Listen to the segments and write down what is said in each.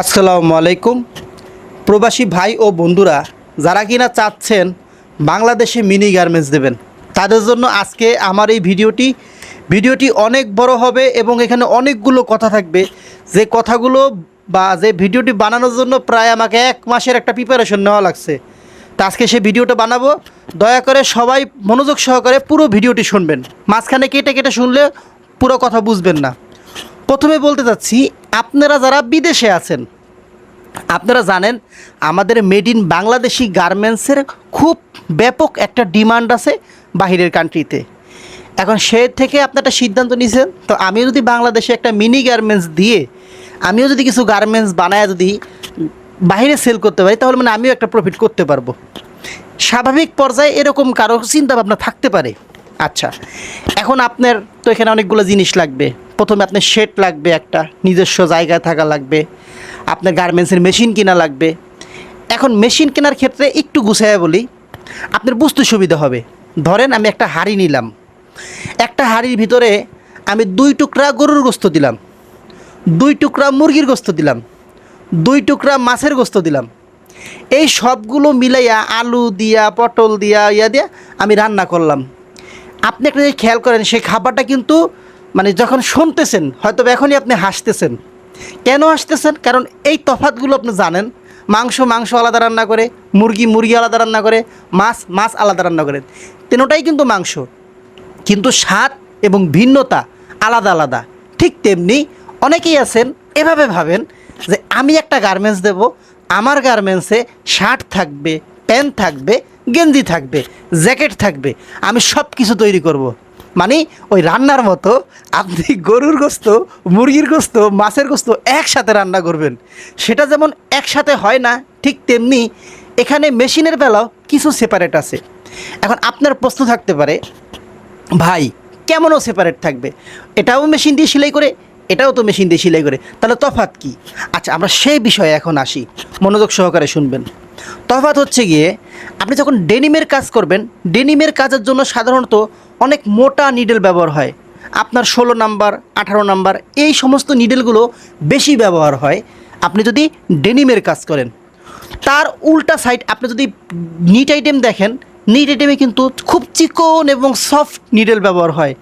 আসসালামু আলাইকুম। প্রবাসী ভাই ও বন্ধুরা, যারা কিনা চাচ্ছেন বাংলাদেশে মিনি গার্মেন্টস দেবেন, তাদের জন্য আজকে আমার এই ভিডিওটি। ভিডিওটি অনেক বড় হবে এবং এখানে অনেকগুলো কথা থাকবে। যে কথাগুলো বা যে ভিডিওটি বানানোর জন্য প্রায় আমাকে এক মাসের একটা প্রিপারেশন নেওয়া লাগছে। তা আজকে সে ভিডিওটা বানাবো। দয়া করে সবাই মনোযোগ সহকারে পুরো ভিডিওটি শুনবেন। মাঝখানে কেটে কেটে শুনলে পুরো কথা বুঝবেন না। প্রথমে বলতে চাচ্ছি, আপনারা যারা বিদেশে আছেন, আপনারা জানেন আমাদের মেড ইন বাংলাদেশি গার্মেন্টসের খুব ব্যাপক একটা ডিমান্ড আছে বাহিরের কান্ট্রিতে এখন সে থেকে আপনি একটা সিদ্ধান্ত নিয়েছেন, তো আমি যদি বাংলাদেশে একটা মিনি গার্মেন্টস দিয়ে, আমিও যদি কিছু গার্মেন্টস বানায় যদি বাইরে সেল করতে পারি, তাহলে মানে আমিও একটা প্রফিট করতে পারব। স্বাভাবিক পর্যায়ে এরকম কারও চিন্তা ভাবনা থাকতে পারে। আচ্ছা এখন আপনার তো এখানে অনেকগুলো জিনিস লাগবে। প্রথমে আপনার শেড লাগবে একটা, নিজস্ব জায়গায় থাকা লাগবে, আপনার গার্মেন্টসের মেশিন কিনা লাগবে। এখন মেশিন কেনার ক্ষেত্রে একটু গুছাইয়া বলি, আপনার বুঝতে সুবিধা হবে। ধরেন আমি একটা হাঁড়ি নিলাম। একটা হাঁড়ির ভিতরে আমি দুই টুকরা গরুর গোস্ত দিলাম, দুই টুকরা মুরগির গোস্ত দিলাম, দুই টুকরা মাছের গোস্ত দিলাম। এই সবগুলো মিলাইয়া আলু দিয়া, পটল দিয়া, ইয়া দিয়া আমি রান্না করলাম। আপনি একটা জিনিস খেয়াল করেন, সেই খাবারটা কিন্তু মানে যখন শুনতেছেন, হয়তো এখনই আপনি হাসতেছেন। কেন হাসতেছেন? কারণ এই তফাতগুলো আপনি জানেন। মাংস মাংস আলাদা রান্না করে, মুরগি মুরগি আলাদা রান্না করে, মাছ মাছ আলাদা রান্না করে। তিনোটাই কিন্তু মাংস। কিন্তু স্বাদ এবং ভিন্নতা আলাদা আলাদা। ঠিক তেমনি অনেকেই আছেন, এভাবে ভাবেন যে আমি একটা গার্মেন্টস দেব, আমার গার্মেন্টসে শার্ট থাকবে প্যান্ট থাকবে, গেঞ্জি থাকবে জ্যাকেট থাকবে, আমি সব কিছু তৈরি করব। মানে ওই রান্নার মতো আপনি গরুর গোস্ত, মুরগির গোস্ত, মাছের গোস্ত একসাথে রান্না করবেন। সেটা যেমন একসাথে হয় না, ঠিক তেমনি এখানে মেশিনের বেলাও কিছু সেপারেট আছে। এখন আপনার প্রশ্ন থাকতে পারে, ভাই, কেমনও সেপারেট থাকবে? এটাও মেশিন দিয়ে সেলাই করে, এটাও তো মেশিন দিয়ে সেলাই করে, তাহলে তফাৎ কি? আচ্ছা আমরা সেই বিষয়ে এখন আসি, মনোযোগ সহকারে শুনবেন। তফাত হচ্ছে গিয়ে, আপনি যখন ডেনিমের কাজ করবেন ডেনিমের কাজের জন্য সাধারণত অনেক মোটা নিডেল ব্যবহার হয়। আপনার ষোলো নাম্বার, আঠারো নাম্বার, এই সমস্ত নিডেলগুলো বেশি ব্যবহার হয়। আপনি যদি ডেনিমের কাজ করেন, তার উল্টা সাইড আপনি যদি নিট আইটেম দেখেন নিট আইটেমে কিন্তু খুব চিকন এবং সফট নিডেল ব্যবহার হয়।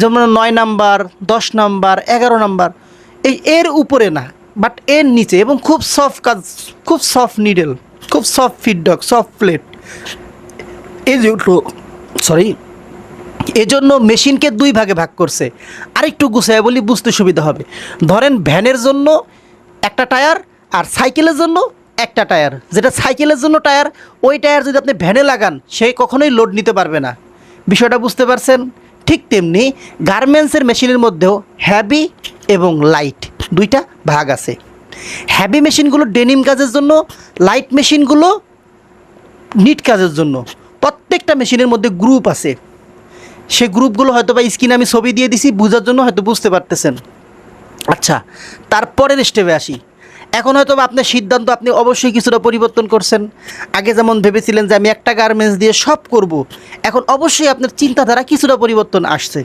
যেমন নয় নাম্বার, দশ নাম্বার, এগারো নাম্বার, এই এর উপরে না বাট এর নিচে এবং খুব সফট কাজ, খুব সফট নিডেল খুব soft feed dog soft plate এই যে সরি এজন্য মেশিনকে দুই ভাগে ভাগ করছে। আরেকটু গুছায় বলি, বুঝতে সুবিধা হবে। ধরেন ভ্যানের জন্য একটা টায়ার আর সাইকেলের জন্য একটা টায়ার। যেটা সাইকেলের জন্য টায়ার, ওই টায়ার যদি আপনি ভ্যানে লাগান, সে কখনোই লোড নিতে পারবে না। বিষয়টা বুঝতে পারছেন? ঠিক তেমনি গার্মেন্টসের মেশিনের মধ্যেও হ্যাভি এবং লাইট দুইটা ভাগ আছে। হ্যাভি মেশিনগুলো ডেনিম কাজের জন্য লাইট মেশিনগুলো নিট কাজের জন্য। প্রত্যেকটা মেশিনের মধ্যে গ্রুপ আছে। সে গ্রুপগুলো হয়তো বা স্ক্রিনে আমি ছবি দিয়ে দিছি, বোঝার জন্য হয়তো বুঝতে পারতেছেন। আচ্ছা তারপরের স্টেপে আসি। এখন হয়তো আপনার সিদ্ধান্ত, আপনি অবশ্যই কিছুটা পরিবর্তন করছেন। আগে যেমন ভেবেছিলেন যে আমি একটা গার্মেন্টস দিয়ে সব করব, এখন অবশ্যই আপনার চিন্তাধারা কিছুটা পরিবর্তন আসছে।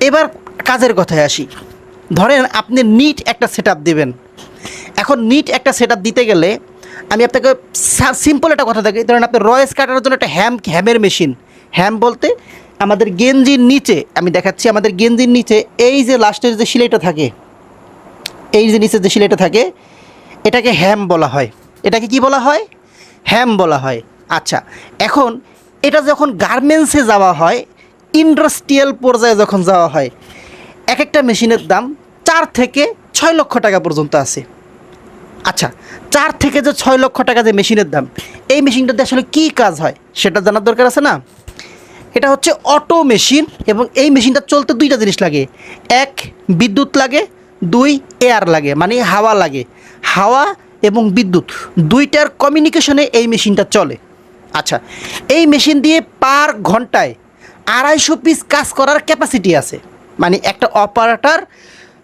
এবার কাজের কথায় আসি। ধরেন আপনি নিট একটা সেট আপ দেবেন। এখন নিট একটা সেট দিতে গেলে আমি আপনাকে সিম্পল একটা কথা থাকি ধরেন আপনি রয়েস কাটার জন্য একটা হ্যাম হ্যামের মেশিন হ্যাম বলতে আমাদের গেঞ্জির নিচে, আমি দেখাচ্ছি আমাদের গেঞ্জির নিচে, এই যে লাস্টের যে সিলাইটা থাকে, এই যে নিচে যে সিলাইটা থাকে, এটাকে হ্যাম বলা হয়। এটাকে কি বলা হয়? হ্যাম বলা হয়। আচ্ছা এখন এটা যখন গার্মেন্টসে যাওয়া হয়, ইন্ডাস্ট্রিয়াল পর্যায়ে যখন যাওয়া হয় এক একটা মেশিনের দাম চার থেকে ছয় লক্ষ টাকা পর্যন্ত আছে। আচ্ছা চার থেকে যে ছয় লক্ষ টাকা যে মেশিনের দাম, এই মেশিনটাতে আসলে কী কাজ হয়, সেটা জানার দরকার আছে না? এটা হচ্ছে অটো মেশিন এবং এই মেশিনটা চলতে দুইটা জিনিস লাগে। এক, বিদ্যুৎ লাগে, দুই, এয়ার লাগে মানে হাওয়া লাগে। হাওয়া এবং বিদ্যুৎ, দুইটার কমিউনিকেশনে এই মেশিনটা চলে। আচ্ছা এই মেশিন দিয়ে পার ঘন্টায় আড়াইশো পিস কাজ করার ক্যাপাসিটি আছে। মানে একটা অপারেটর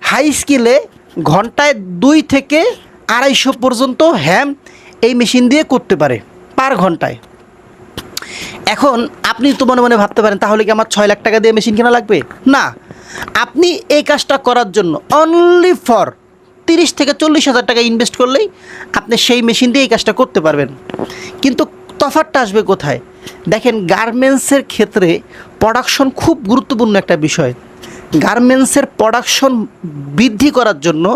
হাই স্কিলে ঘন্টায় দুই থেকে আড়াইশো পর্যন্ত হ্যাম এই মেশিন দিয়ে করতে পারে, পার ঘন্টায়। এখন আপনি তো মনে মনে ভাবতে পারেন, তাহলে কি আমার ছয় লাখ টাকা দিয়ে মেশিন কেনা লাগবে? না। আপনি এই কাজটা করার জন্য অনলি ফর তিরিশ থেকে চল্লিশ হাজার টাকা ইনভেস্ট করলেই আপনি সেই মেশিন দিয়ে এই কাজটা করতে পারবেন। কিন্তু তফাৎটা আসবে কোথায়? দেখেন গার্মেন্টসের ক্ষেত্রে প্রোডাকশন খুব গুরুত্বপূর্ণ একটা বিষয়। গার্মেন্টসের প্রোডাকশন বৃদ্ধি করার জন্য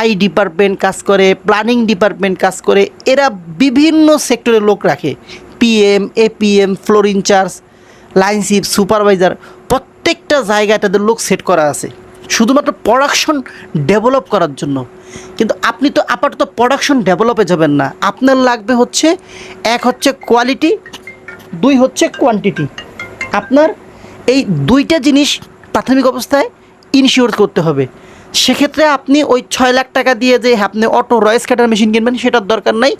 আই ডিপার্টমেন্ট কাজ করে প্ল্যানিং ডিপার্টমেন্ট কাজ করে, এরা বিভিন্ন সেক্টরের লোক রাখে। PM APM floor incharge line chief supervisor প্রত্যেকটা জায়গায় তাদের লোক সেট করা আছে। শুধুমাত্র প্রোডাকশন ডেভেলপ করার জন্য। কিন্তু আপনি তো আপাতত প্রোডাকশন ডেভেলপে যাবেন না। আপনার লাগবে হচ্ছে, এক হচ্ছে কোয়ালিটি দুই হচ্ছে কোয়ান্টিটি আপনার এই দুইটা জিনিস প্রাথমিক অবস্থায় ইনশিওর করতে হবে। সেক্ষেত্রে আপনি ওই ছয় লাখ টাকা দিয়ে যে আপনি অটো রয়েস কাটার মেশিন কিনবেন, সেটার দরকার নাই।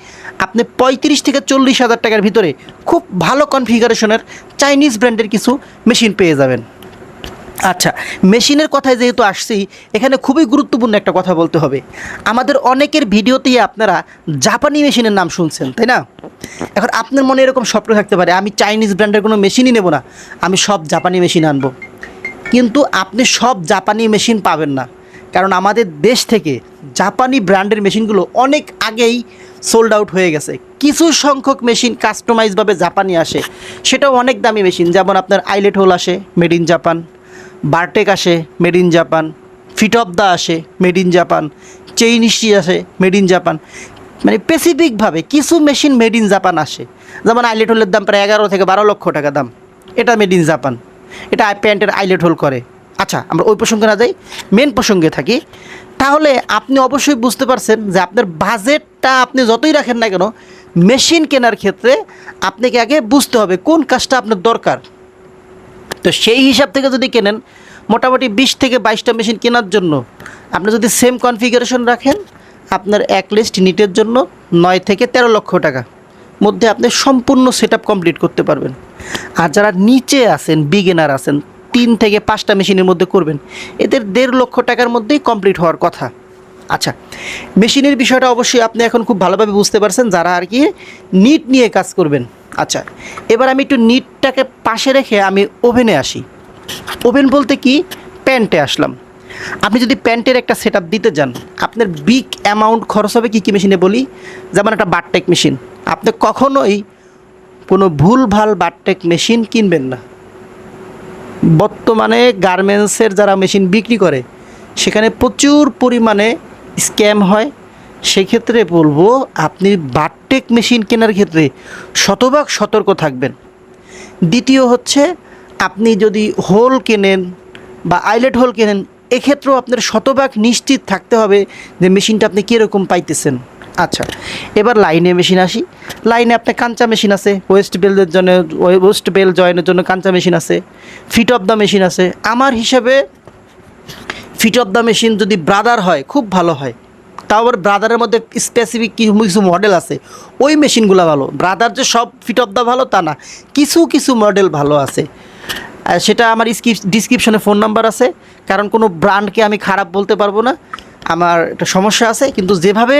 আপনি পঁয়ত্রিশ থেকে চল্লিশ হাজার টাকার ভিতরে খুব ভালো কনফিগারেশনের চাইনিজ ব্র্যান্ডের কিছু মেশিন পেয়ে যাবেন। আচ্ছা মেশিনের কথায় যেহেতু আসছি, এখানে খুবই গুরুত্বপূর্ণ একটা কথা বলতে হবে। আমাদের অনেকের ভিডিওতেই আপনারা জাপানি মেশিনের নাম শুনছেন, তাই না? এখন আপনার মনে এরকম স্বপ্ন থাকতে পারে, আমি চাইনিজ ব্র্যান্ডের কোনো মেশিনই নেব না, আমি সব জাপানি মেশিন আনব। কিন্তু আপনি সব জাপানি মেশিন পাবেন না। কারণ আমাদের দেশ থেকে জাপানি ব্র্যান্ডের মেশিনগুলো অনেক আগেই সোল্ড আউট হয়ে গেছে। কিছু সংখ্যক মেশিন কাস্টমাইজভাবে জাপানি আসে। সেটাও অনেক দামি মেশিন, যেমন আপনার আইলেট হোল আসে মেড ইন জাপান বারটেক আসে made in Japan feed off the আসে made in Japan chain stitch আসে মেড ইন জাপান মানে স্পেসিফিকভাবে কিছু মেশিন মেড ইন জাপান আসে। যেমন আইলেট হোলের দাম প্রায় এগারো থেকে বারো লক্ষ টাকা দাম। এটা মেড ইন জাপান এটা প্যান্টের আইলেট হোল করে। আচ্ছা আমরা ওই প্রসঙ্গে না যাই মেন প্রসঙ্গে থাকি। তাহলে আপনি অবশ্যই বুঝতে পারছেন যে আপনার বাজেটটা আপনি যতই রাখেন না কেন মেশিন কেনার ক্ষেত্রে আপনাকে আগে বুঝতে হবে কোন কাজটা আপনার দরকার। তো সেই হিসাব থেকে যদি কেনেন, মোটামুটি বিশ থেকে বাইশটা মেশিন কেনার জন্য আপনি যদি সেম কনফিগারেশন রাখেন, আপনার এক লিস্ট নিটের জন্য নয় থেকে তেরো লক্ষ টাকা। মধ্যে আপনি সম্পূর্ণ সেট কমপ্লিট করতে পারবেন। আর যারা নিচে আছেন বিগিনার আছেন তিন থেকে পাঁচটা মেশিনের মধ্যে করবেন। এদের দেড় লক্ষ টাকার মধ্যেই কমপ্লিট হওয়ার কথা। আচ্ছা মেশিনের বিষয়টা অবশ্যই আপনি এখন খুব ভালোভাবে বুঝতে পারছেন যারা আর কি নিট নিয়ে কাজ করবেন। আচ্ছা এবার আমি একটু নিটটাকে পাশে রেখে আমি ওভেনে আসি। ওভেন বলতে কি? প্যান্টে আসলাম। আপনি যদি প্যান্টের একটা সেট দিতে যান, আপনার বিগ অ্যামাউন্ট খরচ হবে কী কী মেশিনে বলি? যেমন একটা বারটেক মেশিন। আপনি কখনোই কোনো ভুল ভালো বারটেক মেশিন কিনবেন না। বর্তমানে গার্মেন্টসের যারা মেশিন বিক্রি করে, সেখানে প্রচুর পরিমাণে স্ক্যাম হয়। সেক্ষেত্রে বলব, আপনি বারটেক মেশিন কেনার ক্ষেত্রে শতভাগ সতর্ক থাকবেন। দ্বিতীয় হচ্ছে, আপনি যদি হোল কেনেন বা আইলেট হোল কেনেন, এক্ষেত্রেও আপনার শতভাগ নিশ্চিত থাকতে হবে যে মেশিনটা আপনি কীরকম পাইতেছেন। আচ্ছা এবার লাইনে মেশিন আসি। লাইনে আপনার কাঞ্চা মেশিন আছে ওয়েস্ট বেলের জন্য ওয়েস্ট বেল জয়েনের জন্য কাঞ্চা মেশিন আছে ফিট অফ দ্য মেশিন আছে। আমার হিসাবে ফিট অফ দ্য মেশিন যদি ব্রাদার হয়, খুব ভালো হয়। তাও আবার ব্রাদারের মধ্যে স্পেসিফিক কিছু কিছু মডেল আছে। ওই মেশিনগুলো ভালো। ব্রাদার যে সব ফিট অফ দ্য ভালো, তা না। কিছু কিছু মডেল ভালো আছে। সেটা আমার ডিসক্রিপশনে ফোন নাম্বার আছে। কারণ কোনো ব্র্যান্ডকে আমি খারাপ বলতে পারব না। আমার একটা সমস্যা আছে, কিন্তু যেভাবে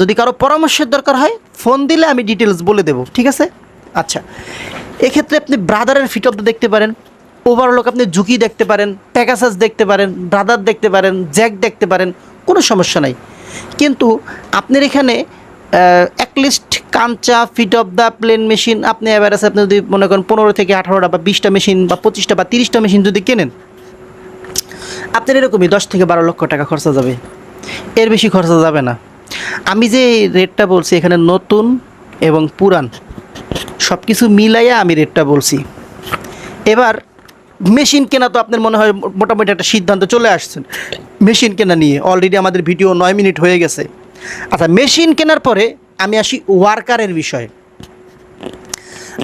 যদি কারও পরামর্শের দরকার হয়, ফোন দিলে আমি ডিটেলস বলে দেবো, ঠিক আছে? আচ্ছা এক্ষেত্রে আপনি ব্রাদারের ফিট অফ দেখতে পারেন ওভারলোক আপনি ঝুঁকি দেখতে পারেন প্যাকাসাস দেখতে পারেন ব্রাদার দেখতে পারেন জ্যাক দেখতে পারেন, কোনো সমস্যা নাই। কিন্তু আপনার এখানে at least Kancha feed off the plain machine আপনি অ্যাভারেজ আপনি যদি মনে করেন পনেরো থেকে আঠারোটা বা বিশটা মেশিন বা পঁচিশটা বা তিরিশটা মেশিন যদি কেনেন, আপনার এরকমই দশ থেকে বারো লক্ষ টাকা খরচা যাবে। এর বেশি খরচা যাবে না। আমি যে রেটটা বলছি, এখানে নতুন এবং পুরান সব কিছু মিলাইয়া আমি রেটটা বলছি। এবার, মেশিন কেনা তো আপনার মনে হয় মোটামুটি একটা সিদ্ধান্ত চলে আসছেন মেশিন কেনা নিয়ে অলরেডি আমাদের ভিডিও নয় মিনিট হয়ে গেছে। আচ্ছা মেশিন কেনার পরে আমি আসি ওয়ার্কারের বিষয়ে।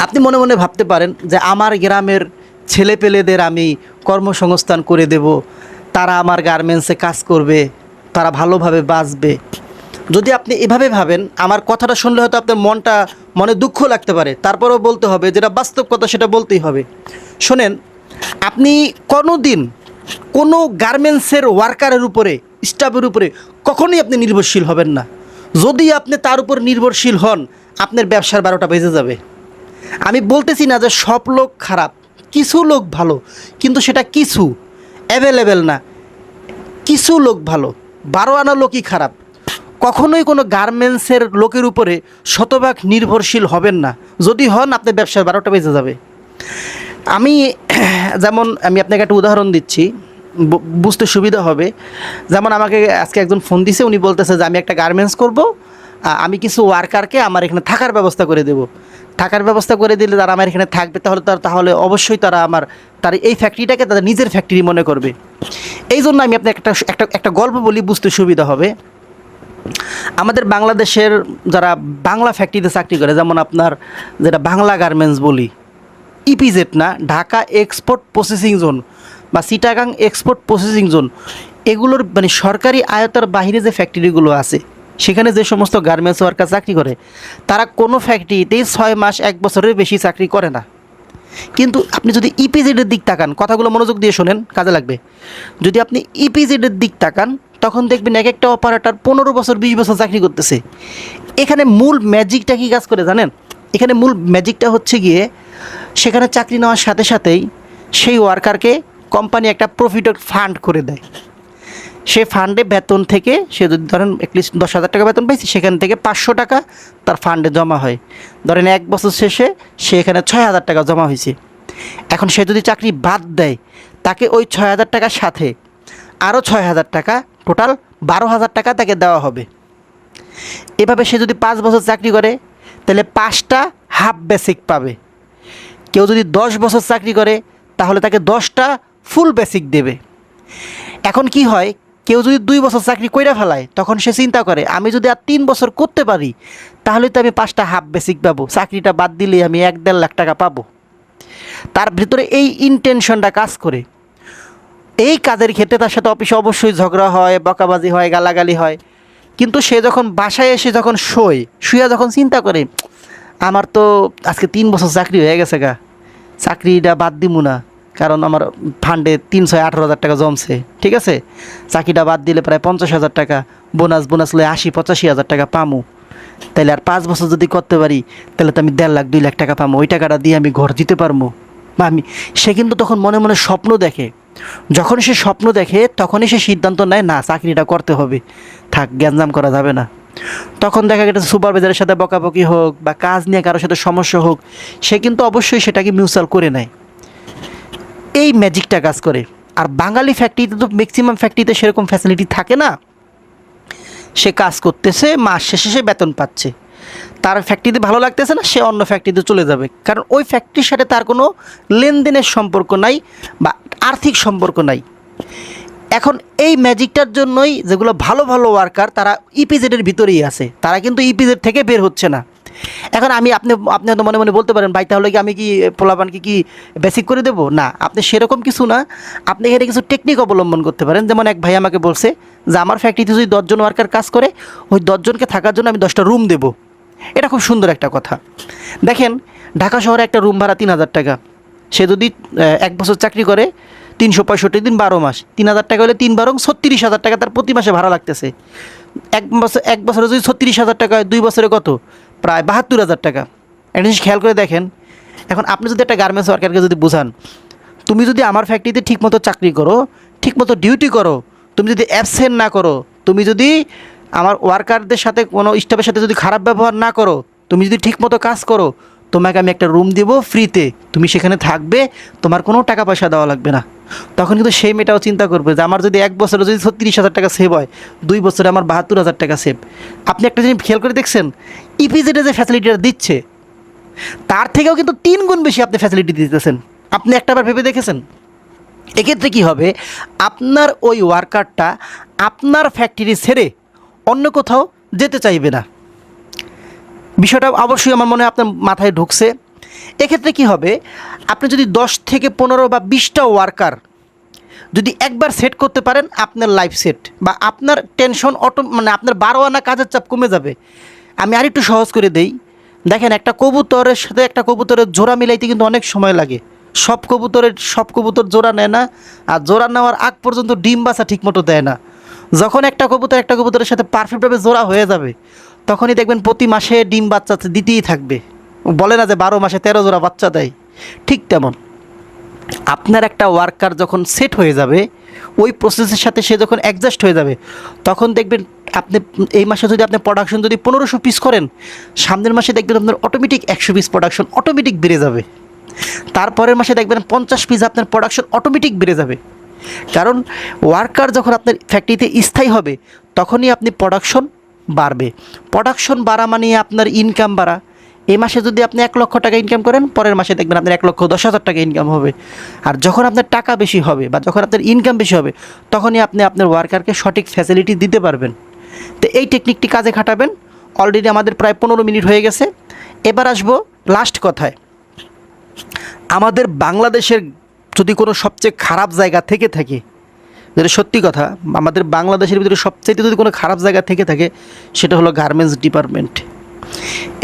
আপনি মনে মনে ভাবতে পারেন যে আমার গ্রামের ছেলেপেলেদের আমি কর্মসংস্থান করে দেব, তারা আমার গার্মেন্টসে কাজ করবে তারা ভালোভাবে বাঁচবে। যদি আপনি এভাবে ভাবেন, আমার কথাটা শুনলে হয়তো আপনার মনটা, মনে দুঃখ লাগতে পারে। তারপরেও বলতে হবে, যেটা বাস্তব কথা সেটা বলতেই হবে। শোনেন, আপনি কোনো দিন কোনো গার্মেন্টসের ওয়ার্কারের উপরে, স্টাফের উপরে কখনোই আপনি নির্ভরশীল হবেন না। যদি আপনি তার উপর নির্ভরশীল হন, আপনার ব্যবসার বারোটা বেজে যাবে। আমি বলতেছি না যে সব লোক খারাপ, কিছু লোক ভালো, কিন্তু সেটা কিছু অ্যাভেলেবেল না। কিছু লোক ভালো। বারো আনা লোকই খারাপ। কখনোই কোনো গার্মেন্টসের লোকের উপরে শতভাগ নির্ভরশীল হবেন না। যদি হন, আপনার ব্যবসার বারোটা বেজে যাবে। আমি যেমন আমি আপনাকে একটা উদাহরণ দিচ্ছি বুঝতে সুবিধা হবে। যেমন আমাকে আজকে একজন ফোন দিছে, উনি বলতেছে যে, আমি একটা গার্মেন্টস করব আমি কিছু ওয়ার্কারকে আমার এখানে থাকার ব্যবস্থা করে দেব। থাকার ব্যবস্থা করে দিলে তারা আমার এখানে থাকবে, তাহলে তার, তাহলে অবশ্যই তারা আমার, তার এই ফ্যাক্টরিটাকে তাদের নিজের ফ্যাক্টরি মনে করবে। এই জন্য আমি আপনাকে একটা একটা একটা গল্প বলি, বুঝতে সুবিধা হবে। আমাদের বাংলাদেশের যারা বাংলা ফ্যাক্টরিতে চাকরি করে, যেমন আপনার যেটা বাংলা গার্মেন্টস বলি ইপিজেড না, ঢাকা এক্সপোর্ট প্রসেসিং জোন বা সিটাগাং এক্সপোর্ট প্রসেসিং জোন এগুলোর মানে সরকারি আয়তার বাইরে যে ফ্যাক্টরিগুলো আছে, সেখানে যে সমস্ত গার্মেন্টস ওয়ার্কার চাকরি করে, তারা কোনো ফ্যাক্টরিতেই ছয় মাস, এক বছরের বেশি চাকরি করে না। কিন্তু আপনি যদি ইপিজেডের দিক তাকান, কথাগুলো মনোযোগ দিয়ে শোনেন, কাজে লাগবে। যদি আপনি ইপিজেডের দিক তাকান, তখন দেখবেন এক একটা অপারেটর পনেরো বছর, বিশ বছর চাকরি করতেছে। এখানে মূল ম্যাজিকটা কি কাজ করে জানেন? এখানে মূল ম্যাজিকটা হচ্ছে গিয়ে, সেখানে চাকরি নেওয়ার সাথে সাথেই সেই ওয়ার্কারকে কোম্পানি একটা প্রফিট ফান্ড করে দেয়। সে ফান্ডে বেতন থেকে, সে যদি ধরেন অ্যাটলিস্ট দশ হাজার টাকা বেতন পাইছে, সেখান থেকে পাঁচশো টাকা তার ফান্ডে জমা হয়। ধরেন এক বছর শেষে সে এখানে ছয় হাজার টাকা জমা হয়েছে। এখন সে যদি চাকরি বাদ দেয়, তাকে ওই ছয় হাজার টাকার সাথে আরও ছয় হাজার টাকা টোটাল বারো হাজার টাকা তাকে দেওয়া হবে। এভাবে সে যদি পাঁচ বছর চাকরি করে, তাহলে পাঁচটা হাফ বেসিক পাবে। কেউ যদি দশ বছর চাকরি করে, তাহলে তাকে দশটা ফুল বেসিক দেবে। এখন কি হয়? কেউ যদি দুই বছর চাকরি কইরা ফেলায়, তখন সে চিন্তা করে, আমি যদি আর তিন বছর করতে পারি, তাহলে তো আমি পাঁচটা হাফ বেসিক পাবো। চাকরিটা বাদ দিলে আমি এক দেড় লাখ টাকা পাবো। তার ভিতরে এই ইনটেনশনটা কাজ করে। এই কাজের ক্ষেত্রে তার সাথে অফিসে অবশ্যই ঝগড়া হয়, বকাবাজি হয়, গালাগালি হয়। কিন্তু সে যখন বাসায় এসে যখন শোয় শুয়ে যখন চিন্তা করে, আমার তো আজকে তিন বছর চাকরি হয়ে গেছে গা, চাকরিটা বাদ দিমু না। কারণ আমার ফান্ডে তিনশো আঠারো হাজার টাকা জমছে, ঠিক আছে? চাকরিটা বাদ দিলে প্রায় পঞ্চাশ হাজার টাকা বোনাস বোনাস লয়ে আশি, পঁচাশি হাজার টাকা পামু। তাহলে আর পাঁচ বছর যদি করতে পারি তাহলে তো আমি দেড় লাখ, দুই লাখ টাকা পাবো ওই টাকাটা দিয়ে আমি ঘর দিতে পারব। বা আমি, সে কিন্তু তখন মনে মনে স্বপ্ন দেখে। যখন সে স্বপ্ন দেখে, তখনই সে সিদ্ধান্ত নেয়, না, চাকরিটা করতে হবে। থাক, গ্যাঞ্জাম করা যাবে না। তখন দেখা গেছে সুপারভাইজারের সাথে বকাবকি হোক বা কাজ নিয়ে কারোর সাথে সমস্যা হোক, সে কিন্তু অবশ্যই সেটাকে মিউচুয়াল করে নেয়। এই ম্যাজিকটা কাজ করে। আর বাঙালি ফ্যাক্টরিতে তো ম্যাক্সিমাম ফ্যাক্টরিতে সেরকম ফ্যাসিলিটি থাকে না। সে কাজ করতেছে, মাস শেষে সে বেতন পাচ্ছে। তার ফ্যাক্টরিতে ভালো লাগতেছে না, সে অন্য ফ্যাক্টরিতে চলে যাবে। কারণ ওই ফ্যাক্টরির সাথে তার কোনো লেনদেনের সম্পর্ক নাই বা আর্থিক সম্পর্ক নাই। এখন এই ম্যাজিকটার জন্যই যেগুলো ভালো ভালো ওয়ার্কার তারা ইপিজেডের ভিতরেই আছে। তারা কিন্তু ইপিজেড থেকে বের হচ্ছে না। এখন আমি আপনি আপনি হয়তো মনে মনে বলতে পারেন, ভাই, তাহলে কি আমি কি পোলাপানকে কি বেসিক করে দেবো? না, আপনি সেরকম কিছু না। আপনি এখানে কিছু টেকনিক অবলম্বন করতে পারেন। যেমন এক ভাই আমাকে বলছে যে, আমার ফ্যাক্টরিতে যদি দশজন ওয়ার্কার কাজ করে, ওই দশজনকে থাকার জন্য আমি দশটা রুম দেবো। এটা খুব সুন্দর একটা কথা। দেখেন, ঢাকা শহরে একটা রুম ভাড়া তিন হাজার টাকা। সে যদি এক বছর চাকরি করে, তিনশো পঁয়ষট্টি দিন বারো মাস। তিন হাজার টাকা হলে তিন বারং ছত্রিশ হাজার টাকা তার প্রতি মাসে ভাড়া লাগতেছে। এক বছর, এক বছরে যদি ছত্রিশ হাজার টাকা হয়, দুই বছরে কত? প্রায় বাহাত্তর হাজার টাকা। একটা জিনিস খেয়াল করে দেখেন, এখন আপনি যদি একটা গার্মেন্টস ওয়ার্কারকে যদি বোঝান, তুমি যদি আমার ফ্যাক্টরিতে ঠিকমতো চাকরি করো, ঠিকমতো ডিউটি করো, তুমি যদি অ্যাবসেন্ট না করো, তুমি যদি আমার ওয়ার্কারদের সাথে কোনো স্টাফের সাথে যদি খারাপ ব্যবহার না করো, তুমি যদি ঠিকমতো কাজ করো, তোমাকে আমি একটা রুম দেবো ফ্রিতে তুমি সেখানে থাকবে, তোমার কোনো টাকা পয়সা দেওয়া লাগবে না। তখন কিন্তু সেই মেয়েটাও চিন্তা করবে যে আমার যদি এক বছরে যদি ছত্রিশ হাজার টাকা সেভ হয়, দুই বছরে আমার বাহাত্তর হাজার টাকা সেভ আপনি একটা জিনিস খেয়াল করে দেখছেন? ইপিজেডে যে ফ্যাসিলিটিটা দিচ্ছে, তার থেকেও কিন্তু তিন গুণ বেশি আপনি ফ্যাসিলিটি দিতেছেন। আপনি একটাবার ভেবে দেখেছেন? এক্ষেত্রে কী হবে? আপনার ওই ওয়ার্কারটা আপনার ফ্যাক্টরি ছেড়ে অন্য কোথাও যেতে চাইবে না। বিষয়টা অবশ্যই আমার মনে হয় আপনার মাথায় ঢুকছে। এক্ষেত্রে কি হবে? আপনি যদি দশ থেকে পনেরো বা বিশটা ওয়ার্কার যদি একবার সেট করতে পারেন, আপনার লাইফ সেট বা আপনার টেনশন অটো মানে আপনার বারো আনা কাজের চাপ কমে যাবে। আমি আরেকটু সহজ করে দেই। দেখেন, একটা কবুতরের সাথে একটা কবুতরের জোড়া মিলাইতে কিন্তু অনেক সময় লাগে। সব কবুতরের সব কবুতর জোড়া নেয় না আর জোড়া নেওয়ার আগ পর্যন্ত ডিম বাসা ঠিকমতো দেয় না। যখন একটা কবুতর একটা কবুতরের সাথে পারফেক্টভাবে জোড়া হয়ে যাবে, তখনই দেখবেন প্রতি মাসে ডিম বাচ্চা দিতেই থাকবে। বলে না যে বারো মাসে তেরো জোড়া বাচ্চা দেয়। ঠিক তেমন। আপনার একটা ওয়ার্কার যখন সেট হয়ে যাবে, ওই প্রসেসের সাথে সে যখন অ্যাডজাস্ট হয়ে যাবে, তখন দেখবেন আপনি এই মাসে যদি আপনি প্রোডাকশন যদি পনেরোশো পিস করেন, সামনের মাসে দেখবেন আপনার অটোমেটিক একশো পিস প্রোডাকশন অটোমেটিক বেড়ে যাবে। তারপরের মাসে দেখবেন পঞ্চাশ পিস আপনার প্রোডাকশন অটোমেটিক বেড়ে যাবে। কারণ ওয়ার্কার যখন আপনার ফ্যাক্টরিতে স্থায়ী হবে, তখনই আপনি প্রোডাকশন বাড়বে। প্রোডাকশন বাড়া মানে আপনার ইনকাম বাড়া। এই মাসে যদি আপনি এক লক্ষ টাকা ইনকাম করেন, পরের মাসে দেখবেন আপনার এক লক্ষ দশ হাজার টাকা ইনকাম হবে। আর যখন আপনার টাকা বেশি হবে বা যখন আপনার ইনকাম বেশি হবে, তখনই আপনি আপনার ওয়ার্কারকে সঠিক ফ্যাসিলিটি দিতে পারবেন। তো এই টেকনিকটি কাজে খাটাবেন। অলরেডি আমাদের প্রায় পনেরো মিনিট হয়ে গেছে। এবার আসব লাস্ট কথায়। আমাদের বাংলাদেশের যদি কোনো সবচেয়ে খারাপ জায়গা থেকে থাকে যেটা সত্যি কথা, আমাদের বাংলাদেশের ভিতরে সবচেয়ে যদি কোনো খারাপ জায়গা থেকে থাকে, সেটা হলো গার্মেন্টস ডিপার্টমেন্ট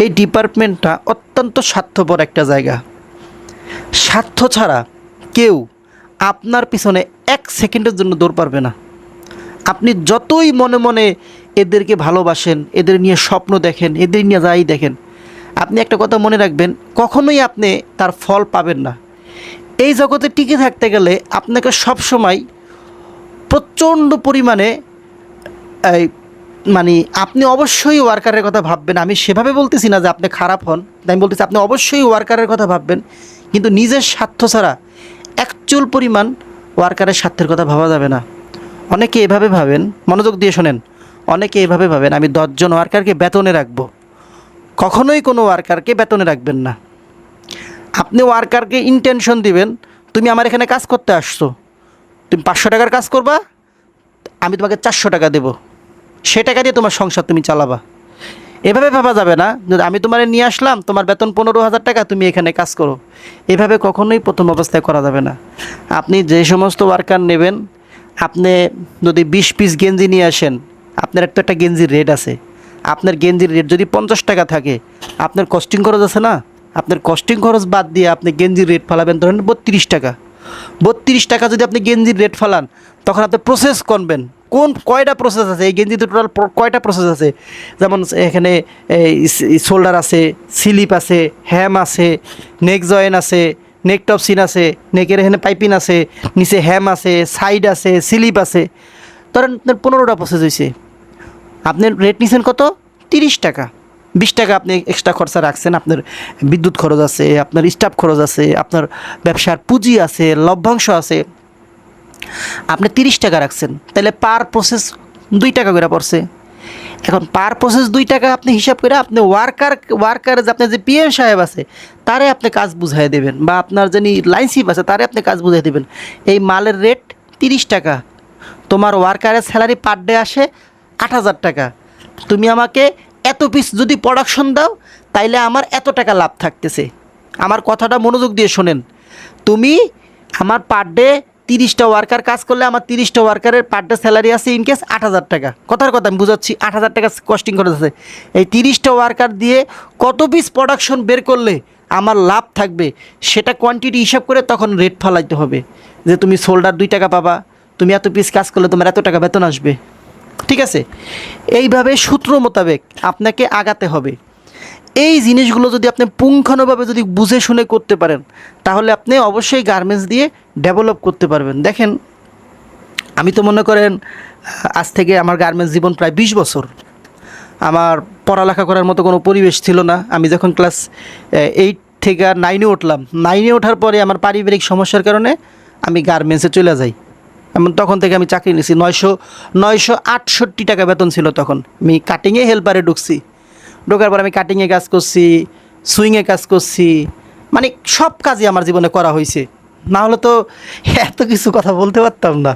এই ডিপার্টমেন্টটা অত্যন্ত স্বার্থপর একটা জায়গা। স্বার্থ ছাড়া কেউ আপনার পিছনে এক সেকেন্ডের জন্য দৌড় পারবে না। আপনি যতই মনে মনে এদেরকে ভালোবাসেন, এদের নিয়ে স্বপ্ন দেখেন, এদের নিয়ে যাই দেখেন, আপনি একটা কথা মনে রাখবেন, কখনোই আপনি তার ফল পাবেন না। এই জগতে টিকে থাকতে গেলে আপনাকে সবসময় প্রচণ্ড পরিমাণে মানে আপনি অবশ্যই ওয়ার্কারের কথা ভাববেন। আমি সেভাবে বলতেছি না যে আপনি খারাপ হন। আমি বলতেছি, আপনি অবশ্যই ওয়ার্কারের কথা ভাববেন। কিন্তু নিজের স্বার্থ ছাড়া অ্যাকচুয়াল পরিমাণ ওয়ার্কারের স্বার্থের কথা ভাবা যাবে না। অনেকে এভাবে ভাবেন। মনোযোগ দিয়ে শোনেন। অনেকে এভাবে ভাবেন, আমি দশজন ওয়ার্কারকে বেতনে রাখব। কখনোই কোনো ওয়ার্কারকে বেতনে রাখবেন না। আপনি ওয়ার্কারকে ইনটেনশন দিবেন, তুমি আমার এখানে কাজ করতে আসছো। তুমি পাঁচশো টাকার কাজ করবা, আমি তোমাকে চারশো টাকা দেবো। সে টাকা দিয়ে তোমার সংসার তুমি চালাবা। এভাবে ভাবা যাবে না যে আমি তোমার নিয়ে আসলাম, তোমার বেতন পনেরো হাজার টাকা, তুমি এখানে কাজ করো। এভাবে কখনোই প্রথম অবস্থায় করা যাবে না। আপনি যে সমস্ত ওয়ার্কার নেবেন, আপনি যদি বিশ পিস গেঞ্জি নিয়ে আসেন, আপনার একটা একটা গেঞ্জির রেট আছে। আপনার গেঞ্জির রেট যদি পঞ্চাশ টাকা থাকে, আপনার কস্টিং খরচ আছে না? আপনার কস্টিং খরচ বাদ দিয়ে আপনি গেঞ্জির রেট ফালাবেন, ধরেন বত্রিশ টাকা। বত্রিশ টাকা যদি আপনি গেঞ্জির রেট ফালান, তখন আপনি প্রসেস করবেন। কোন কয়টা প্রসেস আছে? এই গেঞ্জিতে টোটাল কয়টা প্রসেস আছে? যেমন এখানে শোল্ডার আছে স্লিপ আছে হ্যাম আছে নেক জয়েন আছে নেক টপ সিন আছে নেকের এখানে পাইপিং আছে, নিচে হ্যাম আছে সাইড আছে স্লিপ আছে। ধরেন আপনার পনেরোটা প্রসেস হয়েছে আপনি রেট নিছেন কত? তিরিশ টাকা। বিশ টাকা আপনি এক্সট্রা খরচা রাখছেন, আপনার বিদ্যুৎ খরচ আছে, আপনার স্টাফ খরচ আছে, আপনার ব্যবসার পুঁজি আছে, লভ্যাংশ আছে। আপনি তিরিশ টাকা রাখছেন, তাহলে পার প্রসেস দুই টাকা করে পড়ছে। এখন পার প্রসেস দুই টাকা আপনি হিসাব করে আপনি ওয়ার্কার ওয়ার্কার যে আপনার যে পিএম সাহেব আছে, তারে আপনি কাজ বুঝাই দেবেন, বা আপনার যিনি লাইনশিপ আছে, তারে আপনি কাজ বুঝাই দেবেন। এই মালের রেট তিরিশ টাকা, তোমার ওয়ার্কারের স্যালারি পার ডে আসে আট হাজার টাকা। তুমি আমাকে এত পিস যদি প্রোডাকশন দাও, তাইলে আমার এত টাকা লাভ থাকতেছে। আমার কথাটা মনোযোগ দিয়ে শোনেন। তুমি আমার পার ডে তিরিশটা ওয়ার্কার কাজ করলে আমার তিরিশটা ওয়ার্কারের পার ডে স্যালারি আছে ইন কেস আট হাজার টাকা। কথার কথা, আমি বুঝাচ্ছি, আট হাজার টাকা কস্টিং করে আছে। এই তিরিশটা ওয়ার্কার দিয়ে কত পিস প্রোডাকশন বের করলে আমার লাভ থাকবে, সেটা কোয়ান্টিটি হিসাব করে তখন রেট ফালাইতে হবে। যে তুমি সোল্ডার দুই টাকা পাবা, তুমি এত পিস কাজ করলে তোমার এত টাকা বেতন আসবে। ঠিক আছে? এইভাবে সূত্র মোতাবেক আপনাকে আগাতে হবে। এই জিনিসগুলো যদি আপনি পুঙ্খানুভাবে যদি বুঝে শুনে করতে পারেন, তাহলে আপনি অবশ্যই গার্মেন্টস দিয়ে ডেভেলপ করতে পারবেন। দেখেন, আমি তো মনে করেন আজ থেকে আমার গার্মেন্টস জীবন প্রায় বিশ বছর। আমার পড়ালেখা করার মতো কোনো পরিবেশ ছিল না। আমি যখন ক্লাস এইট থেকে নাইনে উঠলাম। নাইনে ওঠার পরে আমার পারিবারিক সমস্যার কারণে আমি গার্মেন্টসে চলে যাই। এমন তখন থেকে আমি চাকরি নিয়েছি। নয়শো নয়শো আটষট্টি টাকা বেতন ছিল তখন। আমি কাটিংয়ে হেল্পারে ঢুকছি। ঢোকার পর আমি কাটিংয়ে কাজ করছি সুইংয়ে কাজ করছি মানে সব কাজই আমার জীবনে করা হয়েছে। না হলে তো এত কিছু কথা বলতে পারতাম না।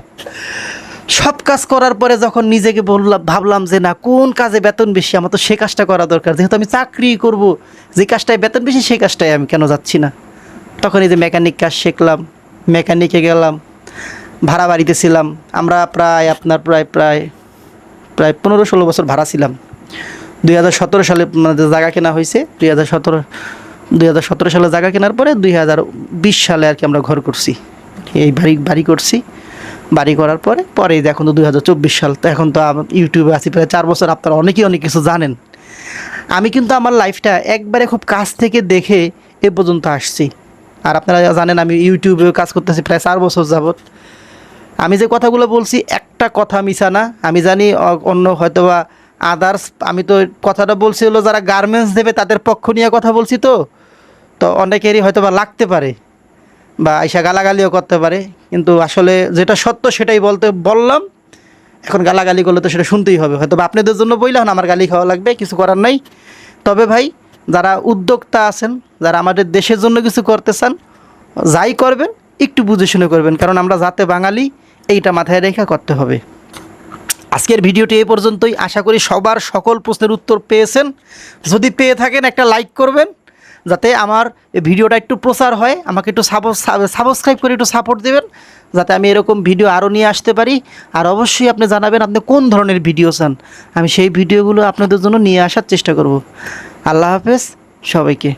সব কাজ করার পরে যখন নিজেকে বললাম, ভাবলাম যে না, কোন কাজে বেতন বেশি? আমার তো সে কাজটা করা দরকার। যেহেতু আমি চাকরি করব, যে কাজটায় বেতন বেশি সেই কাজটায় আমি কেন যাচ্ছি না? তখন এই যে মেকানিক কাজ শিখলাম মেকানিকে গেলাম, ভাড়া বাড়িতে ছিলাম। আমরা প্রায় আপনার প্রায় প্রায় প্রায় পনেরো ষোলো বছর ভাড়া ছিলাম। দুই হাজার সতেরো সালে আমাদের জায়গা কেনা হয়েছে, দুই হাজার সতেরো, দুই হাজার সতেরো সালে জায়গা কেনার পরে দুই হাজার বিশ সালে আর কি আমরা ঘর করছি। এই বাড়ি বাড়ি করছি। বাড়ি করার পরে পরে এখন তো দুই হাজার চব্বিশ সাল, তো এখন তো ইউটিউবে আছি, প্রায় চার বছর আপনারা অনেকেই অনেক কিছু জানেন। আমি কিন্তু আমার লাইফটা একবারে খুব কাছ থেকে দেখে এ পর্যন্ত আসছি। আর আপনারা জানেন আমি ইউটিউবেও কাজ করতেছি প্রায় চার বছর যাবৎ। আমি যে কথাগুলো বলছি, একটা কথা মিশা না। আমি জানি অন্য হয়তোবা আদার্স আমি তো কথাটা বলছি হলো যারা গার্মেন্টস দেবে তাদের পক্ষ নিয়ে কথা বলছি তো। তো অনেকেরই হয়তো বা লাগতে পারে বা আইসা গালাগালিও করতে পারে। কিন্তু আসলে যেটা সত্য সেটাই বলতে, বললাম। এখন গালাগালি করলে তো সেটা শুনতেই হবে। হয়তো বা আপনাদের জন্য বইলে এখন আমার গালি খাওয়া লাগবে, কিছু করার নাই। তবে ভাই, যারা উদ্যোক্তা আছেন, যারা আমাদের দেশের জন্য কিছু করতে চান, যাই করবেন, একটু বুঝে শুনে করবেন। কারণ আমরা যাতে বাঙালি, এইটা মাথায় রেখা করতে হবে। আজকের ভিডিওটি এই পর্যন্তই। আশা করি সবার সকল প্রশ্নের উত্তর পেয়েছেন। যদি পেয়ে থাকেন, একটা লাইক করবেন, যাতে আমার ভিডিওটা একটু প্রচার হয়। আমাকে একটু সাবস্ক্রাইব করে একটু সাপোর্ট দেবেন, যাতে আমি এরকম ভিডিও আরও নিয়ে আসতে পারি। আর অবশ্যই আপনি জানাবেন আপনি কোন ধরনের ভিডিও চান। আমি সেই ভিডিওগুলো আপনাদের জন্য নিয়ে আসার চেষ্টা করব। আল্লাহ হাফেজ, সবাইকে।